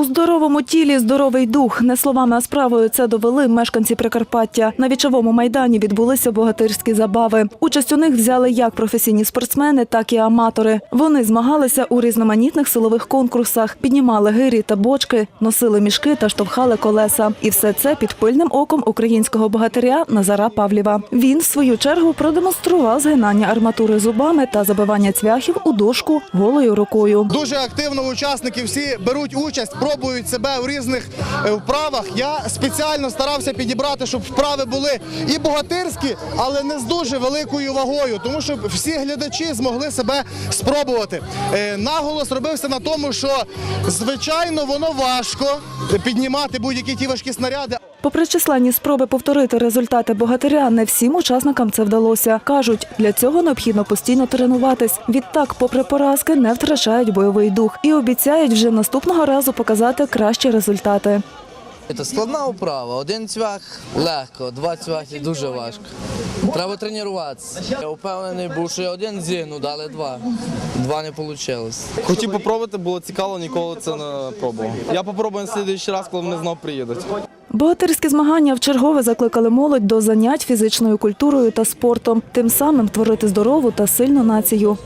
У здоровому тілі здоровий дух. Не словами, а справою це довели мешканці Прикарпаття. На вічовому майдані відбулися богатирські забави. Участь у них взяли як професійні спортсмени, так і аматори. Вони змагалися у різноманітних силових конкурсах, піднімали гирі та бочки, носили мішки та штовхали колеса. І все це під пильним оком українського богатиря Назара Павлєва. Він, в свою чергу, продемонстрував згинання арматури зубами та забивання цвяхів у дошку голою рукою. Дуже активно учасники всі беруть участь, пробують себе у різних е, вправах. Я спеціально старався підібрати, щоб вправи були і богатирські, але не з дуже великою вагою, тому що всі глядачі змогли себе спробувати. Е, Наголос робився на тому, що звичайно воно важко піднімати будь-які ті важкі снаряди. Попри численні спроби повторити результати богатиря, не всім учасникам це вдалося. Кажуть, для цього необхідно постійно тренуватись. Відтак, попри поразки, не втрачають бойовий дух і обіцяють вже наступного разу показати кращі результати. Це складна вправа. Один цвях легко, два цвяхи дуже важко. Треба тренуватися. Я впевнений був, що я один зігну, дали два. Два не вийшло. Хотів попробувати, було цікаво, ніколи це не пробував. Я попробую на слідуючий раз, коли вони знов приїдуть. Богатирські змагання вчергове закликали молодь до занять фізичною культурою та спортом, тим самим творити здорову та сильну націю.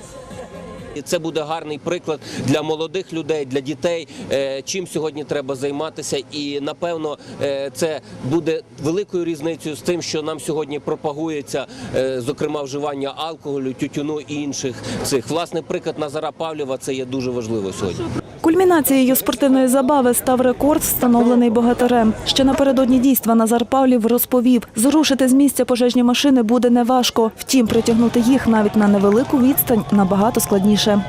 І це буде гарний приклад для молодих людей, для дітей, е, чим сьогодні треба займатися. І напевно е, це буде великою різницею з тим, що нам сьогодні пропагується, е, зокрема, вживання алкоголю, тютюну і інших цих. Власне, приклад Назара Павлєва це є дуже важливо сьогодні. Кульмінацією спортивної забави став рекорд, встановлений богатирем. Ще напередодні дійства Назар Павлів розповів, зрушити з місця пожежні машини буде неважко. Втім, притягнути їх навіть на невелику відстань набагато складніше.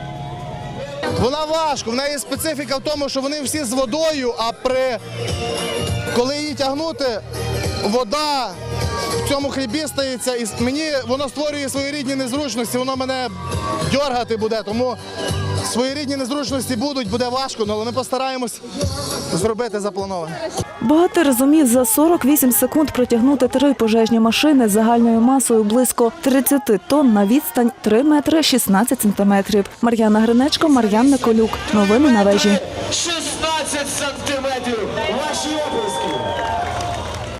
Вона важко, в неї специфіка в тому, що вони всі з водою, а при коли її тягнути, вода в цьому хлібі стається, і мені воно створює своєрідні незручності, воно мене дьоргати буде, тому своєрідні незручності будуть, буде важко, але ми постараємось зробити заплановане. Богатир зумів за 48 секунд протягнути три пожежні машини з загальною масою близько 30 тонн на відстань 3 метри 16 сантиметрів. Мар'яна Гринечко, Мар'ян Николюк. Новини на вежі.